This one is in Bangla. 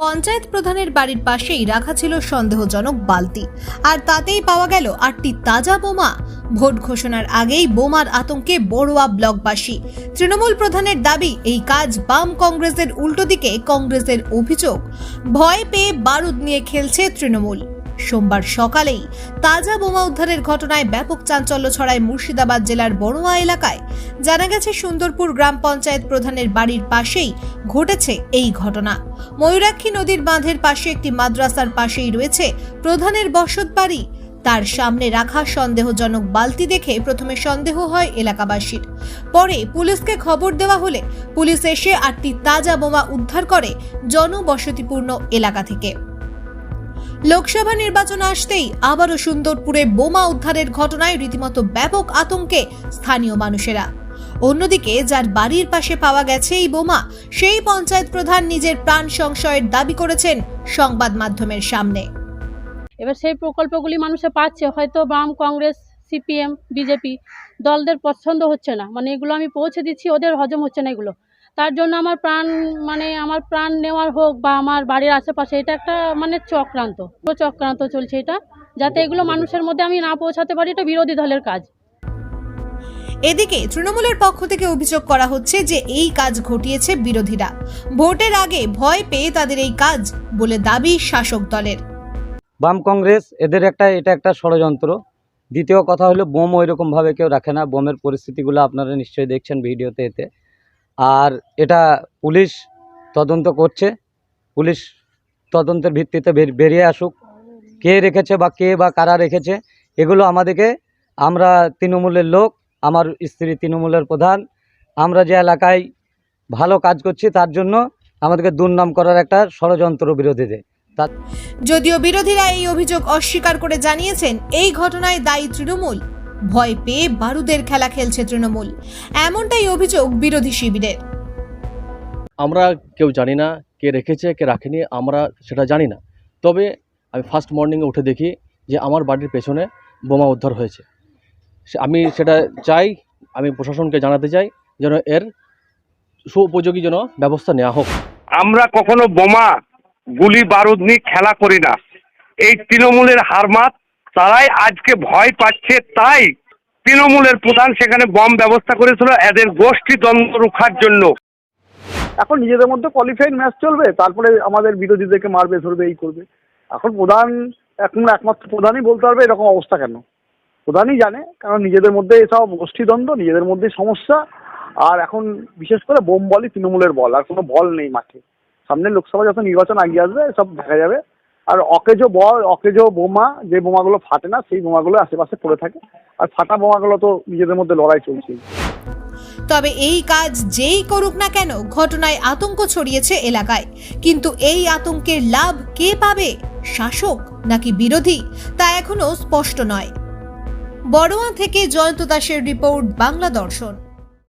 পঞ্চায়েত প্রধানের বাড়ির পাশেই রাখা ছিল সন্দেহজনক বালতি। আর তাতেই পাওয়া গেল আটটি তাজা বোমা। ভোট ঘোষণার আগেই বোমার আতঙ্কে বড়ুয়া ব্লকবাসী। তৃণমূল প্রধানের দাবি, এই কাজ বাম কংগ্রেসের উল্টো দিকে কংগ্রেসের অভিযোগ। ভয় পেয়ে বারুদ নিয়ে খেলছে তৃণমূল। সোমবার সকালেই তাজা বোমা উদ্ধারের ঘটনায় ব্যাপক চাঞ্চল্য ছড়ায় মুর্শিদাবাদ জেলার বড়ুয়া এলাকায়। জানা গেছে, সুন্দরপুর গ্রাম পঞ্চায়েত প্রধানের বাড়ির পাশেই ঘটেছে এই ঘটনা। ময়ূরাক্ষী নদীর বাঁধের পাশে একটি মাদ্রাসার পাশেই রয়েছে প্রধানের বসত বাড়ি। তার সামনে রাখা সন্দেহজনক বালতি দেখে প্রথমে সন্দেহ হয় এলাকাবাসীর। পরে পুলিশকে খবর দেওয়া হলে পুলিশ এসে আটটি তাজা বোমা উদ্ধার করে জনবসতিপূর্ণ এলাকা থেকে। লোকসভা নির্বাচন আসতেই আবারও সুন্দরপুরে বোমা উদ্ধারের ঘটনায় রীতিমতো ব্যাপক আতঙ্কে স্থানীয় মানুষেরা। অন্যদিকে যার বাড়ির পাশে পাওয়া গেছে এই বোমা, সেই পঞ্চায়েত প্রধান নিজের প্রাণ সংশয়ের দাবি করেছেন সংবাদ মাধ্যমের সামনে। এবার সেই প্রকল্পগুলি মানুষে পাচ্ছে, হয়তো বাম, কংগ্রেস, সিপিএম, বিজেপি, দলদের পছন্দ হচ্ছে না। মানে এগুলো আমি পৌঁছে দিচ্ছি, ওদের হজম হচ্ছে না এগুলো। তার জন্য আমার প্রাণ মানে আমার প্রাণ নেওয়ার হোক বা আমার বাড়ির আশেপাশে এটা একটা মানে চক্রান্ত পুরো চক্রান্ত চলছে এটা যাতে এগুলো মানুষের মধ্যে আমি না পৌঁছাতে পারি এটা বিরোধী দলের কাজ। এদিকে তৃণমূলের পক্ষ থেকে অভিযোগ করা হচ্ছে যে এই কাজ ঘটিয়েছে বিরোধীরা। ভোটের আগে ভয় পেয়ে তাদের এই কাজ বলে দাবি শাসক দলের। বাম কংগ্রেস এদের একটা এটা একটা ষড়যন্ত্র। দ্বিতীয় কথা হলো বোম ওই রকমভাবে কেউ রাখে না। বোমের পরিস্থিতিগুলো আপনারা নিশ্চয়ই দেখছেন ভিডিওতে এতে। আর এটা পুলিশ তদন্ত করছে। পুলিশ তদন্তের ভিত্তিতে বেরিয়ে আসুক। কে রেখেছে বা কে বা কারা রেখেছে, এগুলো আমাদেরকে, আমরা তৃণমূলের লোক, আমার স্ত্রী তৃণমূলের প্রধান, আমরা যে এলাকায় ভালো কাজ করছি তার জন্য আমাদেরকে দুর্নাম করার একটা ষড়যন্ত্র বিরোধীদের যদিও বিরোধীরা এই অভিযোগ অস্বীকার করে জানিয়েছেন, এই ঘটনায় দায়ী তৃণমূল। ভয় পেয়ে বারুদের খেলা খেলছে তৃণমূল। এমনটাই অভিযোগ বিরোধী শিবিরের। আমরা কেউ জানি না কে রেখেছে কে রাখেনি আমরা সেটা জানি না। তবে আমি ফার্স্ট মর্নিংয়ে উঠে দেখি যে আমার বাড়ির পেছনে বোমা উদ্ধার হয়েছে। সে- আমি সেটা চাই আমি প্রশাসনকে জানাতে চাই যেন এর সুউপযোগী যেন ব্যবস্থা নেওয়া হোক। আমরা কখনো বোমা গুলি বারুদ নিয়ে খেলা করি না। এই তৃণমূলের হারমাত তারাই আজকে ভয় পাচ্ছে, তাই তৃণমূলের প্রধান সেখানে বম ব্যবস্থা করেছিল এদের গোষ্ঠী দ্বন্দ্ব রুখার জন্য। এখন নিজেদের মধ্যে কোয়ালিফাইড ম্যাচ চলবে, তারপরে আমাদের বিরোধীদেরকে মারবে, ধরবে, এই করবে। এখন প্রধান এখন একমাত্র প্রধানই বলতে পারবে এরকম অবস্থা কেন? প্রধানই জানে, কারণ নিজেদের মধ্যে এসব গোষ্ঠীদ্বন্দ্ব নিজেদের মধ্যে সমস্যা, আর এখন বিশেষ করে বোম বলই তৃণমূলের বল, আর কোনো বল নেই মাঠে। সামনে লোকসভা যত নির্বাচন আগিয়ে আসবে, সব দেখা যাবে। আর অকেজো বল, অকেজো বোমা, যে বোমাগুলো ফাটে না, সেই বোমাগুলো আশেপাশে পড়ে থাকে। আর ফাটা বোমাগুলো তো নিজেদের মধ্যে লড়াই চলছে। তবে এই কাজ যেই করুক না কেন, ঘটনায় আতঙ্ক ছড়িয়েছে এলাকায়। কিন্তু এই আতঙ্কের লাভ কে পাবে? শাসক নাকি বিরোধী? তা এখনও স্পষ্ট নয়। বড়োয়া থেকে জয়ন্ত দাসের রিপোর্ট, বাংলা দর্শন।